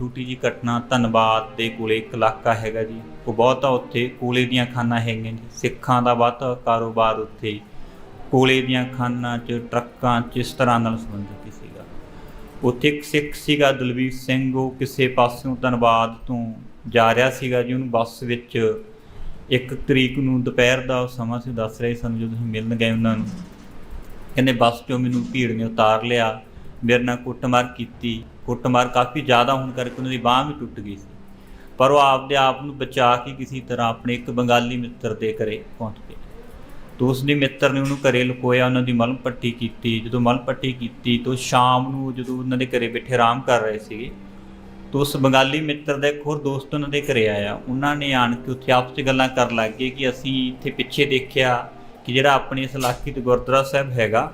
ਛੋਟੀ ਜੀ ਘਟਨਾ ਧੰਨਵਾਦ ਦੇ ਕੋਲੇ ਇੱਕ ਇਲਾਕਾ ਹੈਗਾ ਜੀ। ਉਹ ਬਹੁਤਾ ਉੱਥੇ, ਕੋਲੇ ਦੀਆਂ ਖਾਨਾਂ ਹੈਗੀਆਂ ਜੀ। ਸਿੱਖਾਂ ਦਾ ਬਹੁਤਾ ਕਾਰੋਬਾਰ ਉੱਥੇ ਕੋਲੇ ਦੀਆਂ ਖਾਨਾਂ 'ਚ, ਟਰੱਕਾਂ 'ਚ, ਇਸ ਤਰ੍ਹਾਂ ਨਾਲ ਸੰਬੰਧਿਤ ਸੀਗਾ। ਉੱਥੇ ਇੱਕ ਸਿੱਖ ਸੀਗਾ ਦਲਵੀਰ ਸਿੰਘ। ਉਹ ਕਿਸੇ ਪਾਸਿਓਂ ਧੰਨਵਾਦ ਤੋਂ ਜਾ ਰਿਹਾ ਸੀਗਾ ਜੀ। ਉਹਨੂੰ ਬੱਸ ਵਿੱਚ ਇੱਕ ਤਰੀਕ ਨੂੰ ਦੁਪਹਿਰ ਦਾ ਸਮਾਂ ਸੀ, ਦੱਸ ਰਹੇ ਸਨ ਜਦੋਂ ਅਸੀਂ ਮਿਲਣ ਗਏ ਉਹਨਾਂ ਨੂੰ। ਕਹਿੰਦੇ, ਬੱਸ 'ਚੋਂ ਮੈਨੂੰ ਭੀੜ ਨੇ ਉਤਾਰ ਲਿਆ। ਮੇਰੇ ਨਾਲ ਕੁੱਟਮਾਰ ਕੀਤੀ। ਕੁੱਟਮਾਰ ਕਾਫੀ ਜ਼ਿਆਦਾ ਹੋਣ ਕਰਕੇ ਉਹਨਾਂ ਦੀ ਬਾਹ ਵੀ ਟੁੱਟ ਗਈ ਸੀ। ਪਰ ਉਹ ਆਪਦੇ ਆਪ ਨੂੰ ਬਚਾ ਕੇ ਕਿਸੇ ਤਰ੍ਹਾਂ ਆਪਣੇ ਇੱਕ ਬੰਗਾਲੀ ਮਿੱਤਰ ਦੇ ਘਰੇ ਪਹੁੰਚ ਗਏ। ਤੋ ਉਸ ਦੇ ਮਿੱਤਰ ਨੇ ਉਹਨੂੰ ਘਰੇ ਲੁਕੋਇਆ, ਉਹਨਾਂ ਦੀ ਮਲਮ ਪੱਟੀ ਕੀਤੀ। ਜਦੋਂ ਮਲਮ ਪੱਟੀ ਕੀਤੀ ਤੋਂ ਸ਼ਾਮ ਨੂੰ ਜਦੋਂ ਉਹਨਾਂ ਦੇ ਘਰੇ ਬੈਠੇ ਆਰਾਮ ਕਰ ਰਹੇ ਸੀਗੇ, ਤੋ ਉਸ ਬੰਗਾਲੀ ਮਿੱਤਰ ਦਾ ਇੱਕ ਹੋਰ ਦੋਸਤ ਉਹਨਾਂ ਦੇ ਘਰੇ ਆਇਆ। ਉਹਨਾਂ ਨੇ ਆਣ ਕੇ ਉੱਥੇ ਆਪਸ ਵਿੱਚ ਗੱਲਾਂ ਕਰਨ ਲੱਗ ਗਏ ਕਿ ਅਸੀਂ ਇੱਥੇ ਪਿੱਛੇ ਦੇਖਿਆ ਕਿ ਜਿਹੜਾ ਆਪਣੇ ਇਸ ਇਲਾਕੇ ਤੇ ਗੁਰਦੁਆਰਾ ਸਾਹਿਬ ਹੈਗਾ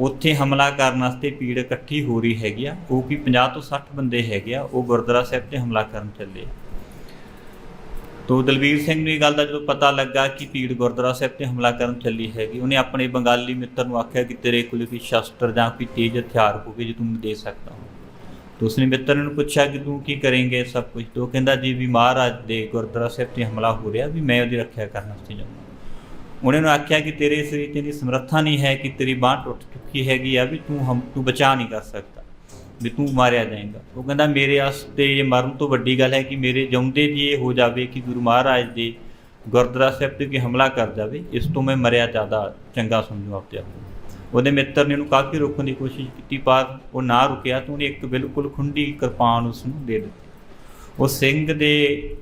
ਉੱਥੇ ਹਮਲਾ ਕਰਨ ਵਾਸਤੇ ਭੀੜ ਇਕੱਠੀ ਹੋ ਰਹੀ ਹੈਗੀ ਆ, ਉਹ ਵੀ 50 ਤੋਂ 60 ਬੰਦੇ ਹੈਗੇ ਆ, ਉਹ ਗੁਰਦੁਆਰਾ ਸਾਹਿਬ ਤੇ ਹਮਲਾ ਕਰਨ ਚੱਲੇ ਤੋ ਦਲਵੀਰ ਸਿੰਘ ਨੂੰ ਇਹ ਗੱਲ ਦਾ ਜਦੋਂ ਪਤਾ ਲੱਗਾ ਕਿ ਭੀੜ ਗੁਰਦੁਆਰਾ ਸਾਹਿਬ ਤੇ ਹਮਲਾ ਕਰਨ ਚੱਲੀ ਹੈਗੀ, ਉਹਨੇ ਆਪਣੇ ਬੰਗਾਲੀ ਮਿੱਤਰ ਨੂੰ ਆਖਿਆ ਕਿ ਤੇਰੇ ਕੋਲ ਕੋਈ ਸ਼ਸਤਰ ਜਾਂ ਕੋਈ ਤੇਜ਼ ਹਥਿਆਰ ਹੋਵੇ ਜੇ ਤੂੰ ਮੈਨੂੰ ਦੇ ਸਕਦਾ ਹੋ ਤੋ ਉਸਨੇ ਮਿੱਤਰ ਨੂੰ ਪੁੱਛਿਆ ਕਿ ਤੂੰ ਕੀ ਕਰੇਂਗੇ ਸਭ ਕੁਝ ਤੋ ਉਹ ਕਹਿੰਦਾ ਜੀ ਵੀ ਮਹਾਰਾਜ ਦੇ ਗੁਰਦੁਆਰਾ ਸਾਹਿਬ ਤੇ ਹਮਲਾ ਹੋ ਰਿਹਾ, ਵੀ ਮੈਂ ਉਹਦੀ ਰੱਖਿਆ ਕਰਨ ਵਾਸਤੇ ਜਾਊਂਗਾ। ਉਹਨੇ ਨੂੰ ਆਖਿਆ ਕਿ ਤੇਰੇ ਸਰੀਰ 'ਚ ਇੰਨੀ ਸਮਰੱਥਾ ਨਹੀਂ ਹੈ ਕਿ ਤੇਰੀ ਬਾਂਹ ਟੁੱਟ ਚੁੱਕੀ ਹੈਗੀ ਆ ਵੀ ਤੂੰ ਹਮ ਤੂੰ ਬਚਾ ਨਹੀਂ ਕਰ ਸਕਦਾ, ਵੀ ਤੂੰ ਮਾਰਿਆ ਜਾਏਗਾ। ਉਹ ਕਹਿੰਦਾ, ਮੇਰੇ ਵਾਸਤੇ ਇਹ ਮਰਨ ਤੋਂ ਵੱਡੀ ਗੱਲ ਹੈ ਕਿ ਮੇਰੇ ਜਿਉਂਦੇ ਜੀ ਇਹ ਹੋ ਜਾਵੇ ਕਿ ਗੁਰੂ ਮਹਾਰਾਜ ਦੇ ਗੁਰਦੁਆਰਾ ਸਾਹਿਬ ਤੇ ਕੋਈ ਹਮਲਾ ਕਰ ਜਾਵੇ, ਇਸ ਤੋਂ ਮੈਂ ਮਰਿਆ ਜ਼ਿਆਦਾ ਚੰਗਾ ਸਮਝੂ ਆਪਦੇ ਆਪ ਨੂੰ। ਉਹਦੇ ਮਿੱਤਰ ਨੇ ਉਹਨੂੰ ਕਾਫੀ ਰੋਕਣ ਦੀ ਕੋਸ਼ਿਸ਼ ਕੀਤੀ, ਪਰ ਉਹ ਨਾ ਰੁਕਿਆ ਤਾਂ ਉਹਨੇ ਇੱਕ ਬਿਲਕੁਲ ਖੁੰਡੀ ਕਿਰਪਾਨ ਉਸ ਨੂੰ ਦੇ ਦਿੱਤੀ। ਉਹ ਸਿੰਘ ਦੇ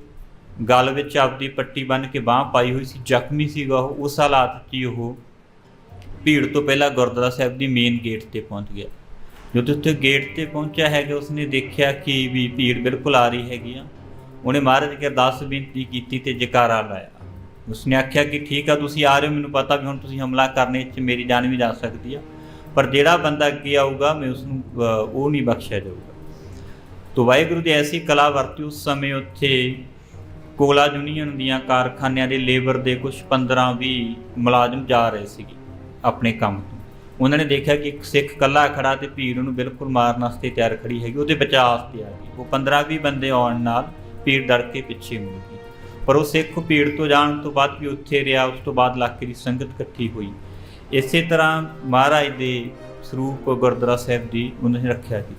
ਗਲ ਵਿੱਚ ਆਪਦੀ ਪੱਟੀ ਬੰਨ੍ਹ ਕੇ ਬਾਹ ਪਾਈ ਹੋਈ ਸੀ, ਜ਼ਖਮੀ ਸੀਗਾ ਉਹ, ਉਸ ਹਾਲਾਤ 'ਚ ਹੀ ਉਹ ਭੀੜ ਤੋਂ ਪਹਿਲਾਂ ਗੁਰਦੁਆਰਾ ਸਾਹਿਬ ਦੀ ਮੇਨ ਗੇਟ ਤੇ ਪਹੁੰਚ ਗਿਆ। ਜਦੋਂ ਉੱਥੇ ਗੇਟ ਤੇ ਪਹੁੰਚਿਆ ਹੈਗਾ, ਉਸਨੇ ਦੇਖਿਆ ਕਿ ਵੀ ਭੀੜ ਬਿਲਕੁਲ ਆ ਰਹੀ ਹੈਗੀ ਆ। ਉਹਨੇ ਮਹਾਰਾਜ ਕੇ ਅਰਦਾਸ ਬੇਨਤੀ ਕੀਤੀ ਤੇ ਜਕਾਰਾ ਲਾਇਆ। ਉਸਨੇ ਆਖਿਆ ਕਿ ਠੀਕ ਆ, ਤੁਸੀਂ ਆ ਰਹੇ ਹੋ, ਮੈਨੂੰ ਪਤਾ ਵੀ ਹੁਣ ਤੁਸੀਂ ਹਮਲਾ ਕਰਨੇ 'ਚ ਮੇਰੀ ਜਾਨ ਵੀ ਜਾ ਸਕਦੀ ਆ। ਪਰ ਜਿਹੜਾ ਬੰਦਾ ਅੱਗੇ ਆਊਗਾ, ਮੈਂ ਉਸ ਨੂੰ ਉਹ ਨਹੀਂ ਬਖਸ਼ਿਆ ਜਾਊਗਾ। ਤੋ ਵਾਹਿਗੁਰੂ ਦੀ ਐਸੀ ਕਲਾ ਵਰਤੀ, ਉਸ ਸਮੇਂ ਉੱਥੇ ਕੋਲਾ ਯੂਨੀਅਨ ਦੀਆਂ ਕਾਰਖਾਨਿਆਂ ਦੇ ਲੇਬਰ ਦੇ ਕੁਝ 15 20 ਮੁਲਾਜ਼ਮ ਜਾ ਰਹੇ ਸੀਗੇ ਆਪਣੇ ਕੰਮ ਤੋਂ। ਉਹਨਾਂ ਨੇ ਦੇਖਿਆ ਕਿ ਇੱਕ ਸਿੱਖ ਕੱਲਾ ਖੜਾ ਤੇ ਭੀੜ ਨੂੰ ਬਿਲਕੁਲ ਮਾਰਨ ਵਾਸਤੇ ਤਿਆਰ ਖੜੀ ਹੈਗੀ, ਉਹਦੇ ਬਚਾਅ ਵਾਸਤੇ ਆ ਗਈ। ਉਹ 15 20 ਬੰਦੇ ਆਉਣ ਨਾਲ ਭੀੜ ਡਰ ਕੇ ਪਿੱਛੇ ਮੁੜ ਗਈ। ਪਰ ਉਹ ਸਿੱਖ ਭੀੜ ਤੋਂ ਜਾਣ ਤੋਂ ਬਾਅਦ ਵੀ ਉੱਥੇ ਰਿਹਾ, ਉਸ ਤੋਂ ਬਾਅਦ ਇਲਾਕੇ ਦੀ ਸੰਗਤ ਇਕੱਠੀ ਹੋਈ। ਇਸੇ ਤਰ੍ਹਾਂ ਮਹਾਰਾਜ ਦੇ ਸਰੂਪ ਗੁਰਦੁਆਰਾ ਸਾਹਿਬ ਦੀ ਉਹਨਾਂ ਨੇ ਰੱਖਿਆ ਸੀ।